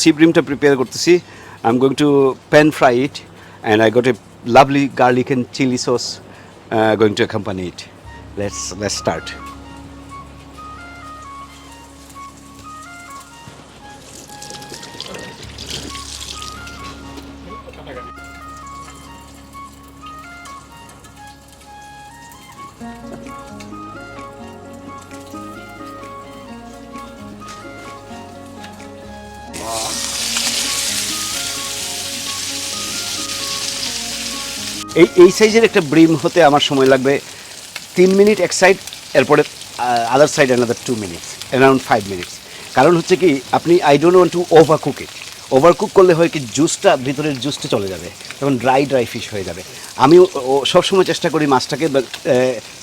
Sibrimta prepare kortechi. I'm going to pan fry it and I got a lovely garlic and chili sauce uh, going to accompany it. Let's let's start. এই এই সাইজের একটা brim হতে আমার সময় লাগবে তিন মিনিট এক সাইড এরপরে other side another two minutes around five minutes কারণ হচ্ছে কি, আপনি I don't want to overcook it overcook করলে হয় কি জুসটা ভিতরের জুসটা চলে যাবে, তখন ড্রাই ড্রাই ফিশ হয়ে যাবে। আমি সবসময় চেষ্টা করি মাছটাকে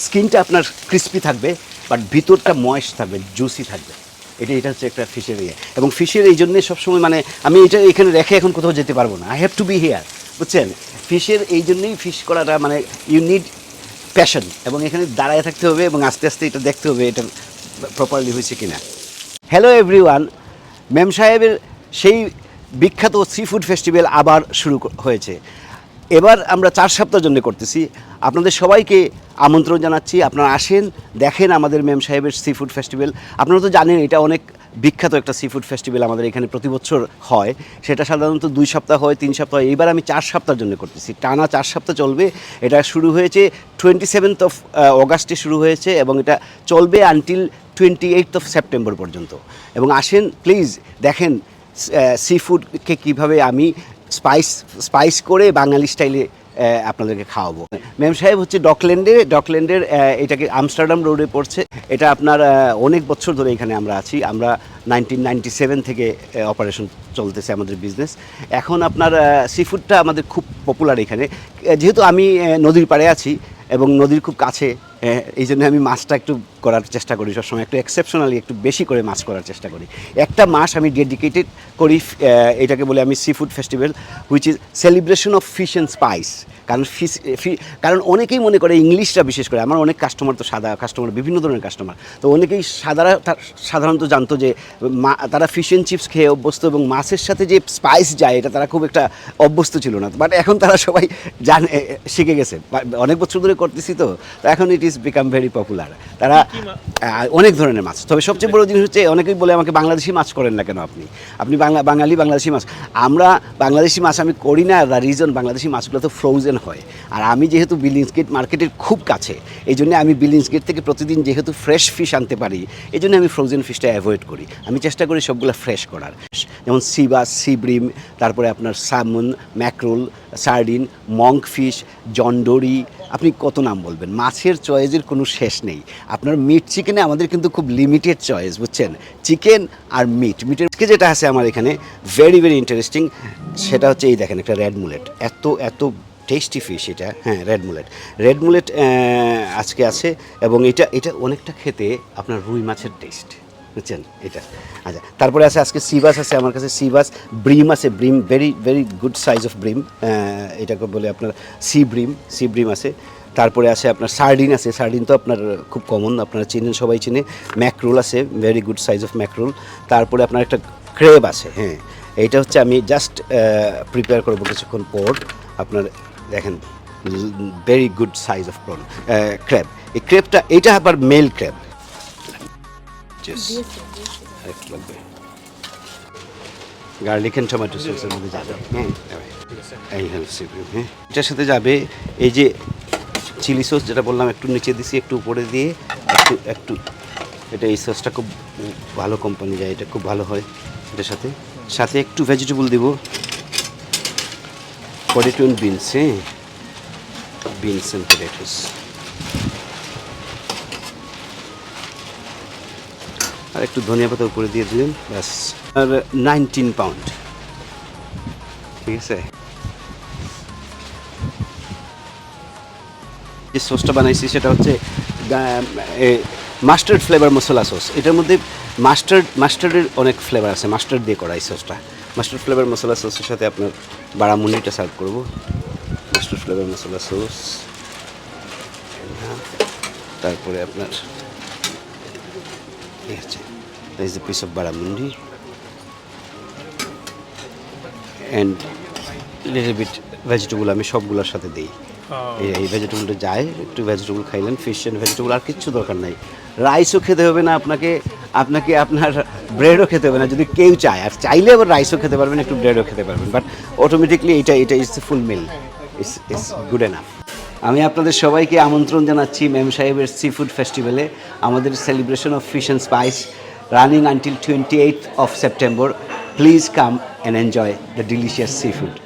স্কিনটা আপনার ক্রিস্পি থাকবে বাট ভিতরটা ময়েস্ট থাকবে জুসি থাকবে। এটা এটা হচ্ছে একটা ফিশের ইয়ে এবং ফিশের এই জন্যে সবসময় মানে আমি এটা এখানে রেখে এখন কোথাও যেতে পারব না। I have to be here বুঝছেন? ফিশের এই জন্যই ফিশ করাটা মানে ইউ নিড প্যাশন এবং এখানে দাঁড়ায় থাকতে হবে এবং আস্তে আস্তে এটা দেখতে হবে এটা প্রপারলি হয়েছে কিনা। হ্যালো এভরিওয়ান ম্যাম সাহেবের সেই বিখ্যাত সি ফুড ফেস্টিভ্যাল আবার শুরু হয়েছে। এবার আমরা চার সপ্তাহের জন্য করতেছি। আপনাদের সবাইকে আমন্ত্রণ জানাচ্ছি। আপনারা আসেন, দেখেন আমাদের ম্যাম সাহেবের সি ফুড ফেস্টিভ্যাল আপনারা তো জানেন এটা অনেক বিখ্যাত একটা সি ফুড ফেস্টিভ্যাল আমাদের এখানে প্রতি বছর হয়। সেটা সাধারণত দুই সপ্তাহ হয়, তিন সপ্তাহ হয়। এইবার আমি চার সপ্তাহের জন্য করতেছি। টানা চার সপ্তাহ চলবে। এটা শুরু হয়েছে টোয়েন্টি সেভেন্থ অফ অগাস্টে শুরু হয়েছে এবং এটা চলবে until twenty eight of September পর্যন্ত। এবং আসেন প্লিজ দেখেন সি ফুডকে কীভাবে আমি স্পাইস স্পাইস করে বাঙালি স্টাইলে আপনাদেরকে খাওয়াবো। ম্যাম সাহেব হচ্ছে ডকল্যান্ডে, ডকল্যান্ডের এটাকে আমস্টারডাম রোডে পড়ছে। এটা আপনার অনেক বছর ধরে এখানে আমরা আছি। আমরা নাইনটিন নাইনটি সেভেন থেকে অপারেশন চলতেছে আমাদের বিজনেস। এখন আপনার সি ফুডটা আমাদের খুব পপুলার এখানে। যেহেতু আমি নদীর পাড়ে আছি এবং নদীর খুব কাছে এই জন্য আমি মাছটা একটু করার চেষ্টা করি সবসময়, একটু এক্সেপশনালি একটু বেশি করে মাছ করার চেষ্টা করি। একটা মাস আমি ডেডিকেটেড করি এটাকে বলে আমি seafood festival which is celebration of fish and spice কারণ ফিশ কারণ অনেকেই মনে করে ইংলিশটা বিশেষ করে, আমার অনেক কাস্টমার তো সাদা কাস্টমার বিভিন্ন ধরনের কাস্টমার তো অনেকেই সাদারা সাধারণত জানতো যে, মা, তারা ফিশ অ্যান্ড চিপস খেয়ে অভ্যস্ত এবং মাছের সাথে যে স্পাইস যায়, এটা তারা খুব একটা অভ্যস্ত ছিল না। বাট এখন তারা সবাই জানে শিখে গেছে। অনেক বছর ধরে করতেছি তো। তো এখন it is become very popular তারা অনেক ধরনের মাছ। তবে সবচেয়ে বড় জিনিস হচ্ছে অনেকেই বলে আমাকে বাংলাদেশি মাছ করেন না কেন আপনি? আপনি বাংলা বাঙালি বাংলাদেশি মাছ। আমরা বাংলাদেশি মাছ আমি করি না দ্য রিজন বাংলাদেশি মাছগুলো তো ফ্রোজেন হয়। আর আমি যেহেতু বিলিংস গেট মার্কেটের খুব কাছে এই জন্য আমি বিলিংস গেট থেকে প্রতিদিন যেহেতু ফ্রেশ ফিশ আনতে পারি এই জন্য আমি ফ্রোজেন ফিশটা অ্যাভয়েড করি। আমি চেষ্টা করি সবগুলো ফ্রেশ করার। যেমন সিবাস সিব্রিম তারপরে আপনার salmon mackerel sardine monk fish John Dory আপনি কত নাম বলবেন? মাছের চয়েসের কোনো শেষ নেই। আপনার মিট চিকেনে আমাদের কিন্তু খুব লিমিটেড চয়েস বুঝছেন? চিকেন আর মিট মিটের যেটা আছে আমার এখানে ভেরি ভেরি ইন্টারেস্টিং সেটা হচ্ছে এই দেখেন একটা রেড মুলেট এত এত টেস্টি ফিশ এটা হ্যাঁ রেড মুলেট রেড মুলেট আজকে আছে, এবং এটা এটা অনেকটা খেতে আপনার রুই মাছের টেস্ট বুঝছেন এটা। আচ্ছা তারপরে আছে, আজকে সিবাস আছে, আমার কাছে সিবাস ব্রিম আছে bream very very good size of bream এটাকে বলে আপনার সি ব্রিম সি ব্রিম আছে। তারপরে আছে আপনার সার্ডিন আছে সার্ডিন তো আপনার খুব কমন আপনারা চিনেন, সবাই চিনে। ম্যাকরোল আছে very good size of mackerel তারপরে আপনার একটা ক্রেব আছে হ্যাঁ। এইটা হচ্ছে আমি জাস্ট প্রিপেয়ার করব কিছুক্ষণ পর। আপনার দেখেন very good size of prawn crab এই ক্রেপটা এটা আবার মেল ক্র্যাব আরেকটু লাগবে গার্লিক অ্যান্ড টমেটো সসের মধ্যে যাবে। হ্যাঁ এই হেলসি হ্যাঁ এটার সাথে যাবে এই যে চিলি সস যেটা বললাম একটু নিচে দিছি একটু উপরে দিয়ে একটু একটু। এটা এই সসটা খুব ভালো কোম্পানি যায় এটা খুব ভালো হয় এটার সাথে। সাথে একটু ভেজিটেবল দিব। পটেটো অ্যান্ড বিনস হ্যাঁ। বিনস অ্যান্ড পটেটোস আর একটু ধনিয়া পাতা উপরে দিয়ে দিলেন, ব্যাস। আর নাইনটিন পাউন্ড ঠিক আছে? যে সসটা বানাইছি সেটা হচ্ছে মাস্টার্ড ফ্লেভার মশলা সস এটার মধ্যে মাস্টার্ড মাস্টার্ডের অনেক ফ্লেভার আছে মাস্টার্ড দিয়ে করা এই সসটা মাস্টার্ড ফ্লেভার মশলা সসের সাথে আপনার বাড়ামুন্ডিটা সার্ভ করব। মাস্টার্ড ফ্লেভার মশলা সস তারপরে আপনার এই হচ্ছে is the piece of barramundi and little bit vegetable আমি সবগুলোর সাথে দিই। এই এই ভেজিটেবলটা যায় একটু ভেজিটেবল খাইলেন ফিশ অ্যান্ড ভেজিটেবল আর কিচ্ছু দরকার নাই। রাইসও খেতে হবে না আপনাকে আপনাকে আপনার ব্রেডও খেতে হবে না। যদি কেউ চায় আর চাইলে আবার রাইসও খেতে পারবেন একটু ব্রেডও খেতে পারবেন। বাট অটোমেটিকলি এটা এটা is full meal is is good enough আমি আপনাদের সবাইকে আমন্ত্রণ জানাচ্ছি ম্যাম সাহেবের সি ফুড ফেস্টিভ্যালে আমাদের celebration of fish and spice running until twenty eight of September please come and enjoy the delicious seafood